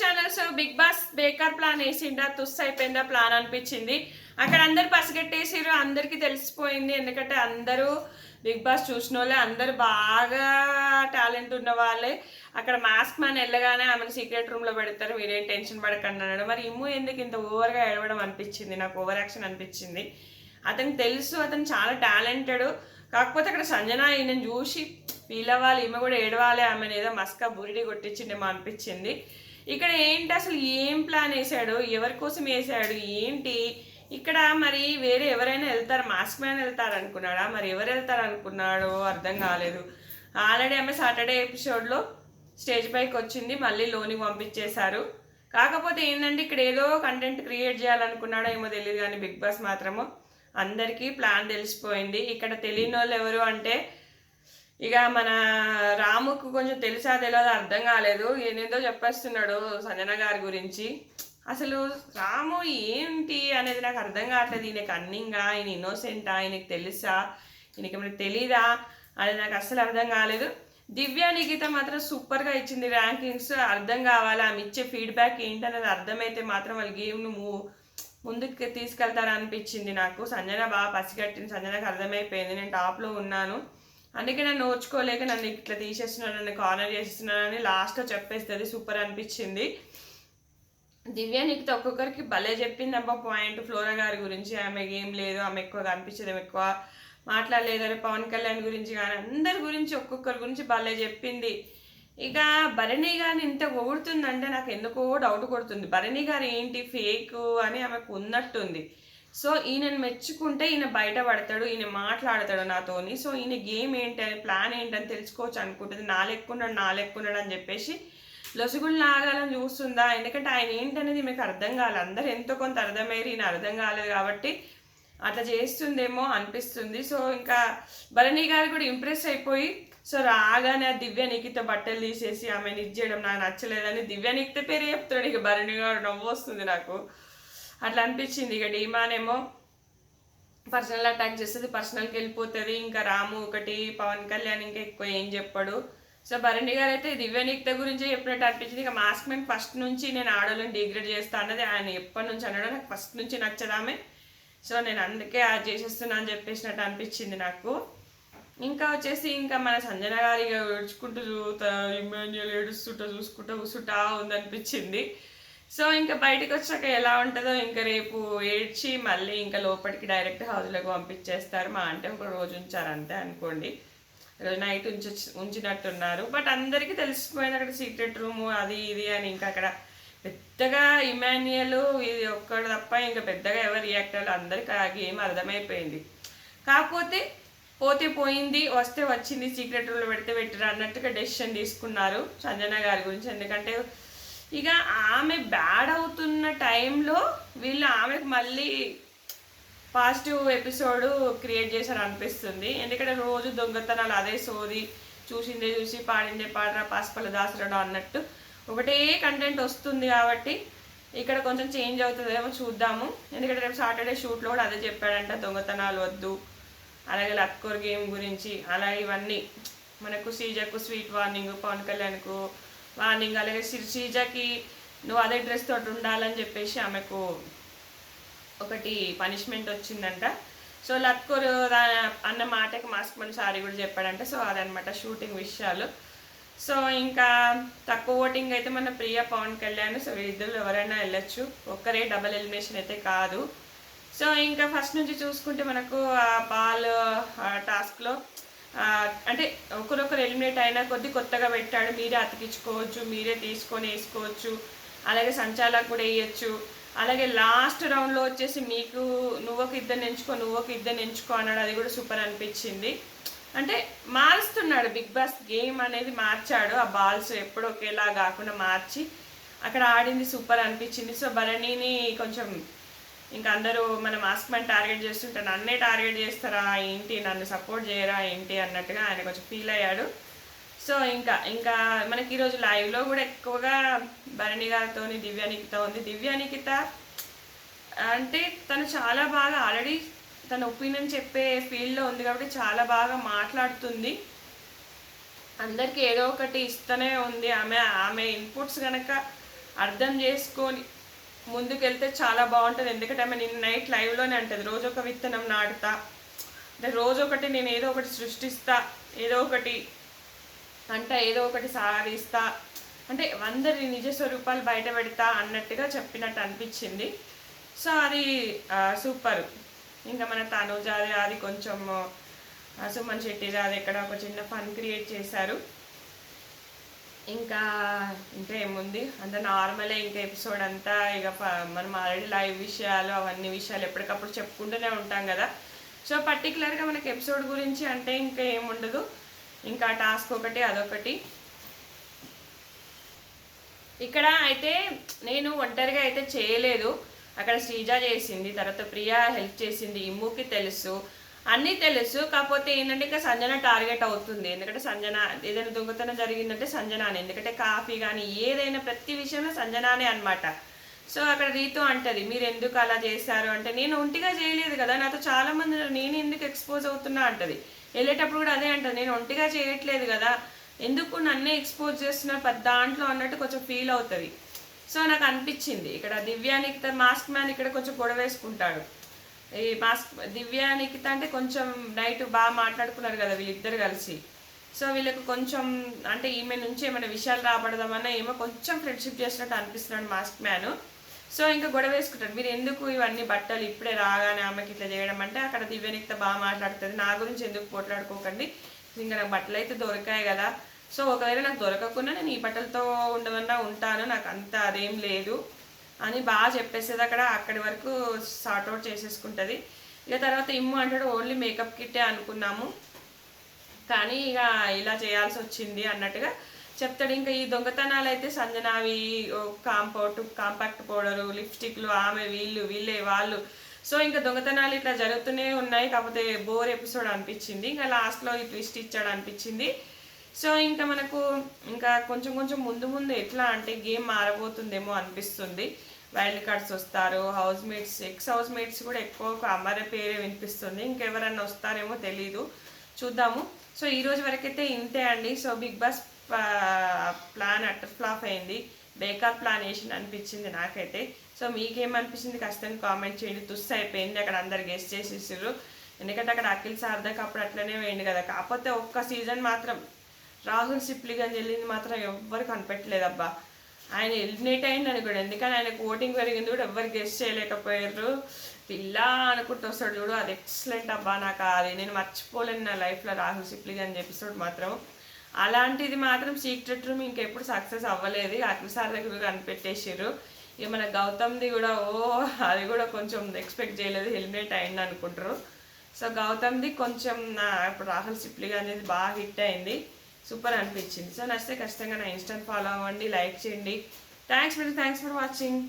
Channel Bigg Boss బేకర్ plan వేసిండా తుస్ అయిపోయిందా ప్లాన్ అనిపించింది. అక్కడ అందరు పసిగట్టేసిరు అందరికీ తెలిసిపోయింది. ఎందుకంటే అందరూ బిగ్ బాస్ చూసిన వాళ్ళే అందరూ బాగా టాలెంట్ ఉన్న వాళ్ళే అక్కడ మాస్క్ మ్యాన్ వెళ్ళగానే ఆమెను సీక్రెట్ రూమ్లో పెడతారు మీరేం టెన్షన్ పడకండి అన్నాడు. మరి ఇమ్ము ఎందుకు ఇంత ఓవర్గా ఏడవడం అనిపించింది? నాకు ఓవర్ యాక్షన్ అనిపించింది. అతనికి తెలుసు అతను చాలా టాలెంటెడ్. కాకపోతే అక్కడ సంజన ఈయనను చూసి ఫీల్ అవ్వాలి ఈమె కూడా ఏడవాలి ఆమెను ఏదో మస్కా బురిడి కొట్టించిండేమో అనిపించింది. ఇక్కడ ఏంటి అసలు ఏం ప్లాన్ వేసాడు? ఎవరి కోసం వేసాడు? ఏంటి? ఇక్కడ మరి వేరే ఎవరైనా వెళ్తారు? మాస్క్ మ్యాన్ వెళ్తారు అనుకున్నాడా మరి ఎవరు వెళ్తారు అనుకున్నాడో అర్థం కాలేదు. ఆల్రెడీ ఆమె సాటర్డే ఎపిసోడ్లో స్టేజ్ పైకి వచ్చింది మళ్ళీ లోనికి పంపించేశారు. కాకపోతే ఏంటంటే ఇక్కడ ఏదో కంటెంట్ క్రియేట్ చేయాలనుకున్నాడో ఏమో తెలియదు కానీ బిగ్ బాస్ మాత్రము అందరికీ ప్లాన్ తెలిసిపోయింది. ఇక్కడ తెలియని వాళ్ళు ఎవరు అంటే ఇక మన రాముకు కొంచెం తెలుసా తెలియదు అర్థం కాలేదు. ఏనేదో చెప్పేస్తున్నాడు సంజన గారి గురించి. అసలు రాము ఏంటి అనేది నాకు అర్థం కావట్లేదు. ఈయనకి అన్నింగా ఈయన ఇన్నోసెంటా ఆయనకి తెలుసా ఈయనకి ఏమైనా తెలీదా అనేది నాకు అస్సలు అర్థం కాలేదు. దివ్య నిఖిత మాత్రం సూపర్గా ఇచ్చింది ర్యాంకింగ్స్ అర్థం కావాలి ఆమె ఇచ్చే ఫీడ్బ్యాక్ ఏంటనేది అర్థమైతే మాత్రం వాళ్ళ గేమ్ను మూవ్ ముందుకు తీసుకెళ్తారనిపించింది నాకు. సంజన బాగా పసిగట్టింది. సంజనకు అర్థమైపోయింది. నేను టాప్లో ఉన్నాను. అందుకే నన్ను ఓర్చుకోలేక నన్ను ఇట్లా తీసేస్తున్నాను నన్ను కార్నర్ చేస్తున్నానని లాస్ట్లో చెప్పేస్తుంది సూపర్ అనిపించింది. దివ్య నీకు ఒక్కొక్కరికి భలే చెప్పింది అబ్బా పాయింట్ ఫ్లోరా గారి గురించి ఆమె ఏం లేదు ఆమె ఎక్కువ కనిపించదు ఆమె ఎక్కువ మాట్లాడలేదు పవన్ కళ్యాణ్ గురించి కానీ అందరి గురించి ఒక్కొక్కరి గురించి భలే చెప్పింది. ఇక భరణి గారిని ఇంత పొగుడుతుందంటే నాకు ఎందుకో డౌట్ కొడుతుంది. భరణి గారు ఏంటి ఫేక్ అని ఆమెకు ఉన్నట్టుంది. సో ఈయనను మెచ్చుకుంటే ఈయన బయట పడతాడు ఈయన మాట్లాడతాడు నాతోని. సో ఈయన గేమ్ ఏంటి అని ప్లాన్ ఏంటని తెలుసుకోవచ్చు అనుకుంటుంది. నా లెక్కున్నాడు నా లెక్కున్నాడు అని చెప్పేసి లొసుగులు నాగాలని చూస్తుందా? ఎందుకంటే ఆయన ఏంటనేది మీకు అర్థం కాలేదు అందరు ఎంతో కొంత అర్థమయ్యారు ఈయన అర్థం కాలేదు కాబట్టి అట్లా చేస్తుందేమో అనిపిస్తుంది. సో ఇంకా భరణి గారు కూడా ఇంప్రెస్ అయిపోయి సో రాగానే ఆ దివ్య నిఖిత బట్టలు తీసేసి ఆమెను ఇది చేయడం నాకు నచ్చలేదని దివ్య నిఖిత పేరు చెప్తాడు. ఇక భరణి గారు నవ్వు వస్తుంది నాకు. అట్లా అనిపించింది. ఇక డీమానేమో పర్సనల్ అటాక్ చేస్తుంది పర్సనల్కి వెళ్ళిపోతుంది. ఇంకా రాము ఒకటి పవన్ కళ్యాణ్ ఇంకా ఎక్కువ ఏం చెప్పాడు. సో భరణి గారు అయితే దివ్య నిక్త గురించి చెప్పినట్టు అనిపించింది. ఇక మాస్క్ మ్యాన్ ఫస్ట్ నుంచి నేను ఆడోళ్ళని డిగ్రేడ్ చేస్తా అన్నది ఆయన ఎప్పటి నుంచి అన్నాడో నాకు ఫస్ట్ నుంచి నచ్చదామే. సో నేను అందుకే అది చేసేస్తున్నా అని చెప్పేసినట్టు అనిపించింది నాకు. ఇంకా వచ్చేసి ఇంకా మన సంజన గారి ఇక ఏడ్చుకుంటూ చూతా ఇమాన్యుల్ ఏడుస్తుంటా చూసుకుంటా కూసుంటా ఉందనిపించింది. సో ఇంకా బయటకు వచ్చాక ఎలా ఉంటుందో ఇంకా రేపు ఏడ్చి మళ్ళీ ఇంకా లోపలికి డైరెక్ట్ హౌస్లోకి పంపించేస్తారు. మా అంటే ఒక రోజు ఉంచారు అంతే అనుకోండి. రోజు నైట్ ఉంచి ఉంచినట్టున్నారు. బట్ అందరికీ తెలిసిపోయింది అక్కడ సీక్రెట్ రూమ్ అది ఇది అని. ఇంకా అక్కడ పెద్దగా ఇమాన్యుయల్ ఇది ఒక్కడు తప్ప ఇంకా పెద్దగా ఎవరు రియాక్ట్ అవ్వాలి అందరికీ ఆ గేమ్ అర్థమైపోయింది. కాకపోతే పోతే పోయింది వస్తే వచ్చింది సీక్రెట్ రూమ్లో పెడితే పెట్టరు అన్నట్టుగా డెసిషన్ తీసుకున్నారు సంజన గారి గురించి. ఎందుకంటే ఇక ఆమె బ్యాడ్ అవుతున్న టైంలో వీళ్ళు ఆమెకు మళ్ళీ పాజిటివ్ ఎపిసోడ్ క్రియేట్ చేశారు అనిపిస్తుంది. ఎందుకంటే రోజు దొంగతనాలు అదే సోది చూసిందే చూసి పాడిందే పాడరా పాస్పల దాసరాడు అన్నట్టు ఒకటే కంటెంట్ వస్తుంది కాబట్టి ఇక్కడ కొంచెం చేంజ్ అవుతుందేమో చూద్దాము. ఎందుకంటే రేపు సాటర్డే షూట్లో కూడా అదే చెప్పాడంట దొంగతనాలు వద్దు అలాగే లక్కోర్ గేమ్ గురించి అలా ఇవన్నీ. మనకు సీజకు స్వీట్ వార్నింగ్ పవన్ కళ్యాణ్కు వార్నింగ్ అలాగే శిర్షీజకి నువ్వు అదే డ్రెస్ తోటి ఉండాలని చెప్పేసి ఆమెకు ఒకటి పనిష్మెంట్ వచ్చిందంట. సో లక్కోర్ అన్న మాటకి మాస్క్ మన సారీ కూడా చెప్పాడంట. సో అదనమాట షూటింగ్ విషయాలు. సో ఇంకా తక్కువ ఓటింగ్ అయితే మన ప్రియ పవన్ కళ్యాణ్ సో ఇద్దరు ఎవరైనా వెళ్ళొచ్చు. ఒక్కరే డబల్ ఎలిమినేషన్ అయితే కాదు. సో ఇంకా ఫస్ట్ నుంచి చూసుకుంటే మనకు ఆ బాల్ టాస్క్లో అంటే ఒకరొకరు ఎలిమినేట్ అయినా కొద్ది కొత్తగా పెట్టాడు మీరే అతికించుకోవచ్చు మీరే తీసుకొని వేసుకోవచ్చు అలాగే సంచాలకు కూడా వేయచ్చు. అలాగే లాస్ట్ రౌండ్లో వచ్చేసి మీకు నువ్వు ఒక ఇద్దరిని ఎంచుకో నువ్వు ఒక ఇద్దరిని ఎంచుకో అన్నాడు అది కూడా సూపర్ అనిపించింది. అంటే మారుస్తున్నాడు బిగ్ బాస్ గేమ్ అనేది మార్చాడు ఆ బాల్స్ ఎప్పుడు ఒకేలా కాకుండా మార్చి అక్కడ ఆడింది సూపర్ అనిపించింది. సో భరణిని కొంచెం ఇంకా అందరూ మన మాస్క్ మ్యాన్ టార్గెట్ చేస్తుంటే నన్నే టార్గెట్ చేస్తారా? ఏంటి? నన్ను సపోర్ట్ చేయరా? ఏంటి? అన్నట్టుగా ఆయన కొంచెం ఫీల్ అయ్యాడు. సో ఇంకా ఇంకా మనకి ఈరోజు లైవ్లో కూడా ఎక్కువగా భరణి గారితో దివ్యానికిత ఉంది. దివ్యానికిత అంటే తను చాలా బాగా ఆల్రెడీ తన ఒపీనియన్ చెప్పే ఫీల్డ్లో ఉంది కాబట్టి చాలా బాగా మాట్లాడుతుంది. అందరికీ ఏదో ఒకటి ఇస్తూనే ఉంది. ఆమె ఆమె ఇన్పుట్స్ కనుక అర్థం చేసుకొని ముందుకెళ్తే చాలా బాగుంటుంది. ఎందుకంటే ఆమె నిన్న నైట్ లైవ్లోనే అంటుంది రోజు ఒక విత్తనం నాటుతా అంటే రోజు ఒకటి నేను ఏదో ఒకటి సృష్టిస్తా ఏదో ఒకటి అంట ఏదో ఒకటి సాధిస్తా అంటే అందరి నిజ స్వరూపాలు బయట పెడతా అన్నట్టుగా చెప్పినట్టు అనిపించింది. సో అది సూపర్. ఇంకా మన తనుజాది అది కొంచెం సుమన్ శెట్టి అది ఎక్కడ ఒక చిన్న ఫన్ క్రియేట్ చేశారు. ఇంకా ఇంకా ఏముంది? అంత నార్మలే ఇంకా ఎపిసోడ్ అంతా ఇక మనం ఆల్రెడీ లైవ్ విషయాలు అవన్నీ విషయాలు ఎప్పటికప్పుడు చెప్పుకుంటూనే ఉంటాం కదా. సో పర్టికులర్గా మనకి ఎపిసోడ్ గురించి అంటే ఇంకా ఏముండదు. ఇంకా టాస్క్ ఒకటి అదొకటి. ఇక్కడ అయితే నేను ఒంటరిగా అయితే చేయలేదు. అక్కడ శ్రీజ చేసింది తర్వాత ప్రియా హెల్ప్ చేసింది ఇమ్ముకి తెలుసు. అన్నీ తెలుసు కాకపోతే ఏంటంటే ఇంకా సంజన టార్గెట్ అవుతుంది. ఎందుకంటే సంజన ఏదైనా దొంగతనం జరిగిందంటే సంజనానే. ఎందుకంటే కాఫీ కానీ ఏదైనా ప్రతి విషయంలో సంజనానే అనమాట సో అక్కడ రీతు అంటది మీరు ఎందుకు అలా చేశారు? అంటే నేను ఒంటిగా చేయలేదు కదా నాతో చాలా మంది నేను ఎందుకు ఎక్స్పోజ్ అవుతున్నా? అంటది. వెళ్ళేటప్పుడు కూడా అదే అంటది నేను ఒంటిగా చేయట్లేదు కదా ఎందుకు నన్నే ఎక్స్పోజ్ చేస్తున్నా పెద్ద దాంట్లో అన్నట్టు కొంచెం ఫీల్ అవుతుంది. సో నాకు అనిపించింది. ఇక్కడ దివ్యానికి మాస్క్ మ్యాన్ ఇక్కడ కొంచెం గొడవ వేసుకుంటాడు. ఈ మాస్క్ దివ్యానికిత అంటే కొంచెం నైట్ బాగా మాట్లాడుకున్నారు కదా వీళ్ళిద్దరు కలిసి. సో వీళ్ళకు కొంచెం అంటే ఈమె నుంచి ఏమైనా విషయాలు రాబడదామన్నా ఏమో కొంచెం ఫ్రెండ్షిప్ చేసినట్టు అనిపిస్తున్నాడు మాస్క్ మ్యాన్ సో ఇంకా గొడవ వేసుకుంటాడు. మీరు ఎందుకు ఇవన్నీ బట్టలు ఇప్పుడే రాగానే ఆమెకి ఇట్లా చేయడం అంటే అక్కడ దివ్యనికిత బాగా మాట్లాడుతుంది. నా గురించి ఎందుకు పోట్లాడుకోకండి? ఇంకా నాకు బట్టలు అయితే దొరికాయి కదా. సో ఒకవేళ నాకు దొరకకుండా నేను ఈ బట్టలతో ఉండమన్నా ఉంటాను. నాకు అంత అదేం లేదు. అని బాగా చెప్పేసేది అక్కడ. అక్కడి వరకు సార్ట్అవుట్ చేసేసుకుంటుంది. ఇక తర్వాత ఇమ్ము అంటాడు ఓన్లీ మేకప్ కిట్టే అనుకున్నాము. కానీ ఇక ఇలా చేయాల్సి వచ్చింది అన్నట్టుగా చెప్తాడు. ఇంకా ఈ దొంగతనాలు అయితే సంజనావి కాంపౌట్ కాంపాక్ట్ పౌడరు లిప్స్టిక్లు ఆమె వీళ్ళు వీళ్ళే వాళ్ళు. సో ఇంకా దొంగతనాలు ఇట్లా జరుగుతూనే ఉన్నాయి. కాకపోతే బోర్ ఎపిసోడ్ అనిపించింది. ఇంకా లాస్ట్లో ఈ ట్విస్ట్ ఇచ్చాడు అనిపించింది. సో ఇంకా మనకు ఇంకా కొంచెం కొంచెం ముందు ముందు ఎట్లా అంటే గేమ్ మారబోతుందేమో అనిపిస్తుంది. వైల్డ్ కార్డ్స్ వస్తారు house mates ex house mates కూడా ఎక్కువ ఒక అమర పేరే వినిపిస్తుంది. ఇంకెవరన్నా వస్తారేమో తెలీదు. చూద్దాము. సో ఈ రోజు వరకైతే ఇంతే అండి. So Bigg Boss plan utter flop అయింది. బేకార్ ప్లాన్ వేసింది అనిపించింది నాకైతే. సో మీకేమనిపించింది ఖచ్చితంగా కామెంట్ చేయండి. తుస్సు అయిపోయింది. అక్కడ అందరు గెస్ట్ చేసేసారు ఎందుకంటే అక్కడ అఖిల్ సార్థక్ అప్పుడు అట్లనే వేయండి కదా. కాకపోతే ఒక్క సీజన్ మాత్రం రాహుల్ సిప్లిక్ అని చెల్లింది మాత్రం ఎవ్వరు కనిపెట్టలేదబ్బా. ఆయన ఎలిమినేట్ అయింది అనుకోండి ఎందుకని ఆయనకు ఓటింగ్ పెరిగింది కూడా ఎవ్వరు గెస్ట్ చేయలేకపోయారు. పిల్ల అనుకుంటూ వస్తాడు చూడు అది ఎక్సలెంట్ అబ్బా నాకు. అది నేను మర్చిపోలేను నా లైఫ్లో రాహుల్ సిప్లిక్ అని చెప్పిస్తాడు మాత్రం. అలాంటిది మాత్రం సీక్రెట్ రూమ్ ఇంకెప్పుడు సక్సెస్ అవ్వలేదు. అఖిల్సార్ దగ్గర కనిపెట్టేసారు ఇక మన గౌతమ్ది కూడా ఓ అది కూడా కొంచెం ఎక్స్పెక్ట్ చేయలేదు హెల్మెట్ అయింది అనుకుంటారు. సో గౌతమ్ది కొంచెం నా ఇప్పుడు రాహుల్ సిప్లిగా అనేది బాగా హిట్ అయింది. సూపర్ అనిపించింది. సో నచ్చితే ఖచ్చితంగా నా ఇన్స్టాని ఫాలో అవ్వండి లైక్ చేయండి. Thanks for thanks for watching